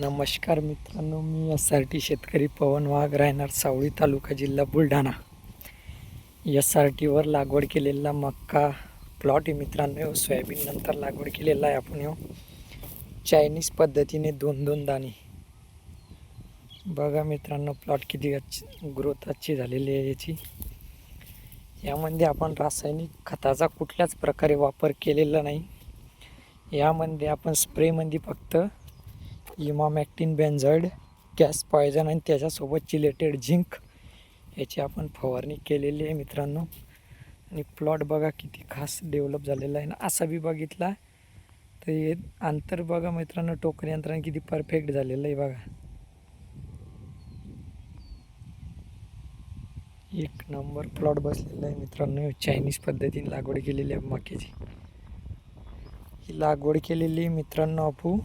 नमस्कार मित्रांनो मी S R T शेतकरी पवन वाघ राहणार सावळी तालुका जिल्हा बुलढाणा. एस आर टीवर लागवड केलेला मक्का प्लॉट आहे मित्रांनो सोयाबीन नंतर लागवड केलेला आहे आपण ह्यो चायनीज पद्धतीने दोन दोन दाणे. बघा मित्रांनो प्लॉट किती ग्रोथ अच्छी झालेली आहे याची. यामध्ये आपण रासायनिक खताचा कुठल्याच प्रकारे वापर केलेला नाही. यामध्ये आपण स्प्रेमध्ये फक्त इमामॅक्टिन बेन्झॉइड गॅस पॉयझन आणि त्याच्यासोबत चिलेटेड झिंक याची आपण फवारणी केलेली आहे मित्रांनो. आणि प्लॉट बघा किती खास डेव्हलप झालेला आहे. ना असा बी बघितला तर हे अंतर बघा मित्रांनो टोकरी यंत्राने किती परफेक्ट झालेलं आहे बघा. एक नंबर प्लॉट बसलेला आहे मित्रांनो. चायनीज पद्धतीने लागवड केलेली आहे मक्याची. ही लागवड केलेली मित्रांनो आपू.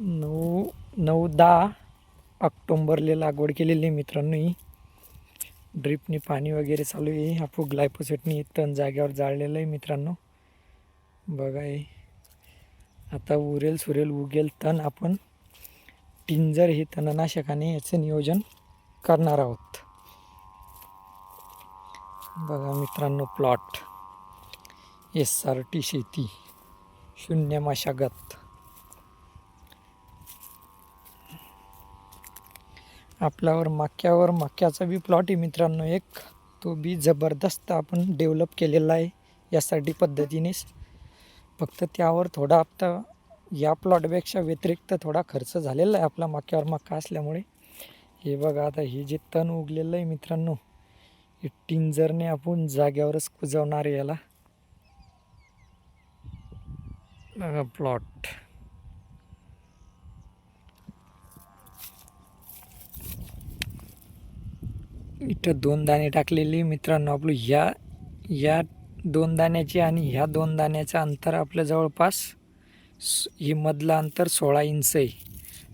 नऊ नऊ दहा ऑक्टोंबरला लागवड केलेली आहे मित्रांनो ही. ड्रिपनी पाणी वगैरे चालू आहे. आपू ग्लायपोसेटनी तण जागेवर जाळलेलं आहे मित्रांनो. बघा हे. आता उरेल सुरेल उगेल तण आपण टिंजर हे तणनाशकाने याचं नियोजन करणार आहोत. बघा मित्रांनो प्लॉट एस आर टी शेती. शून्य मशागत. आपल्यावर मक्यावर मक्याचा बी प्लॉट आहे मित्रांनो एक. तो बी जबरदस्त आपण डेव्हलप केलेला आहे यासाठी पद्धतीनेच फक्त त्यावर थोडा आता या प्लॉटपेक्षा व्यतिरिक्त थोडा खर्च झालेला आहे आपला मक्यावर मक्का असल्यामुळे. हे बघा आता हे जे तण उगलेलं आहे मित्रांनो हे टिंजरने आपण जाग्यावरच कुजवणार आहे याला. बघा प्लॉट इथं दोन दाणे टाकलेली. मित्रांनो आपलं ह्या या दोन दाण्याचे आणि ह्या दोन दाण्याचं अंतर आपलं जवळपास हे मधलं अंतर सोळा इंच आहे.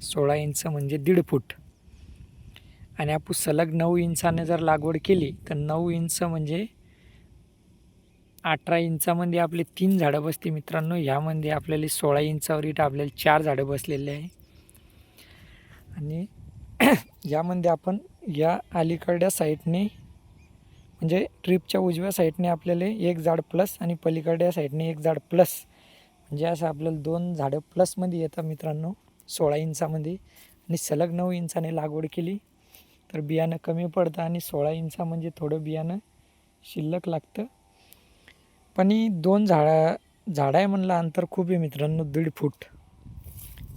सोळा इंच म्हणजे दीड फूट. आणि आपण सलग नऊ इंचाने जर लागवड केली तर नऊ इंच म्हणजे अठरा इंचामध्ये आपले तीन झाडं बसते मित्रांनो. ह्यामध्ये आपल्याला सोळा इंचावर इथं आपल्याला चार झाडं बसलेले आहे. आणि यामध्ये आपण या अलीकडच्या साईडने म्हणजे ट्रिपच्या उजव्या साईडने आपल्याला एक झाड प्लस आणि पलीकडच्या साईडने एक झाड प्लस म्हणजे असं आपल्याला दोन झाडं प्लसमध्ये येतात मित्रांनो सोळा इंचामध्ये. आणि सलग नऊ इंचाने लागवड केली तर बियाणं कमी पडतं आणि सोळा इंचा म्हणजे थोडं बियाणं शिल्लक लागतं. पण ही दोन झाडा झाडं आहे म्हणलं अंतर खूप आहे मित्रांनो दीड फूट.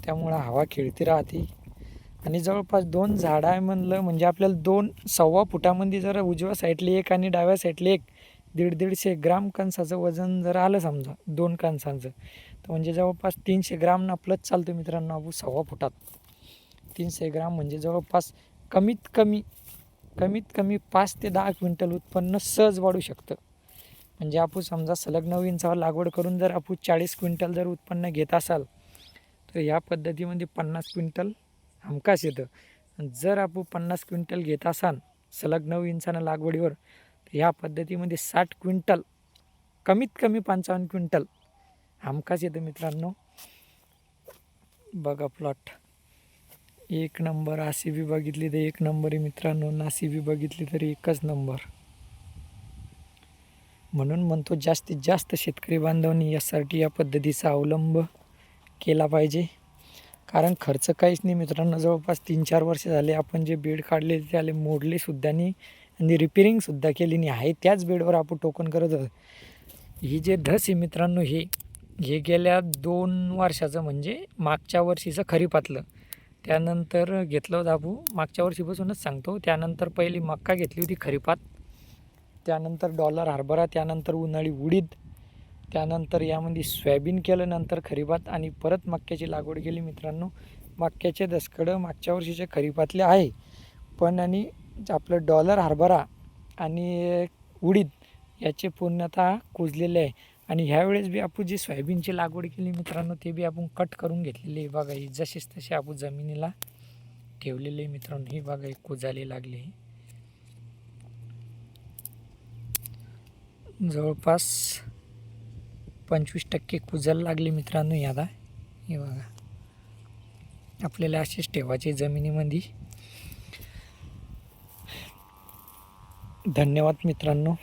त्यामुळं हवा खेळती राहते. आणि जवळपास दोन झाडं आहे म्हणलं म्हणजे आपल्याला दोन सव्वा फुटामध्ये जर उजव्या साईडला एक आणि डाव्या साईडला एक दीड दीडशे ग्राम कणसाचं वजन जर आलं समजा दोन कणसांचं तर म्हणजे जवळपास तीनशे ग्राम आपलंच चालतं मित्रांनो आपण सव्वा फुटात. तीनशे ग्राम म्हणजे जवळपास कमीत कमी कमीत कमी पाच ते दहा क्विंटल उत्पन्न सहज वाढू शकतं. म्हणजे आपू समजा सलग नऊ इंचावर लागवड करून जर आपू चाळीस क्विंटल जर उत्पन्न घेत असाल तर या पद्धतीमध्ये पन्नास क्विंटल हमखास येतं. जर आपण पन्नास क्विंटल घेत असाल सलग नऊ इंचानं लागवडीवर तर ह्या पद्धतीमध्ये साठ क्विंटल कमीत कमी पंचावन्न क्विंटल हमखास येतं मित्रांनो. बघा प्लॉट एक नंबर आसी बी बघितली तर एक नंबर आहे मित्रांनो. नासी बी बघितली तर एकच नंबर. म्हणून म्हणतो जास्तीत जास्त शेतकरी बांधवांनी यासाठी या पद्धतीचा अवलंब केला पाहिजे. कारण खर्च काहीच नाही मित्रांनो. जवळपास तीन चार वर्ष झाले आपण जे बेड काढले त्याले मोडलेसुद्धा नाही आणि रिपेरिंगसुद्धा केली नाही. आहे त्याच बेडवर आपण टोकन करत आहोत. ही जे धस आहे मित्रांनो हे हे गेल्या दोन वर्षाचं म्हणजे मागच्या वर्षीचं खरीपातलं. त्यानंतर घेतलं होतं आपण मागच्या वर्षीपासूनच सांगतो. त्यानंतर पहिली मक्का घेतली होती खरीपात. त्यानंतर डॉलर हरभरा त्यानंतर उन्हाळी उडीद त्यानंतर यामध्ये सोयाबीन केलं नंतर खरीपात आणि परत मक्याची लागवड केली मित्रांनो. मक्याचे दसकडं मागच्या वर्षीच्या खरीपातले आहे. पण आणि आपलं डॉलर हरभरा आणि उडीद याचे पूर्णतः कुजलेले आहे. आणि ह्यावेळेस बी आपण जी सोयाबीनची लागवड केली मित्रांनो ते बी आपण कट करून घेतलेले आहे. बघा ही जशीच तशी आपण जमिनीला ठेवलेले आहे मित्रांनो. ही बघा ही कुजायला लागली जवळपास पंचवीस टक्के कुजायला लागली मित्रांनो याला. हे बघा. आपल्याला असेच ठेवायचे जमिनीमध्ये धन्यवाद मित्रांनो.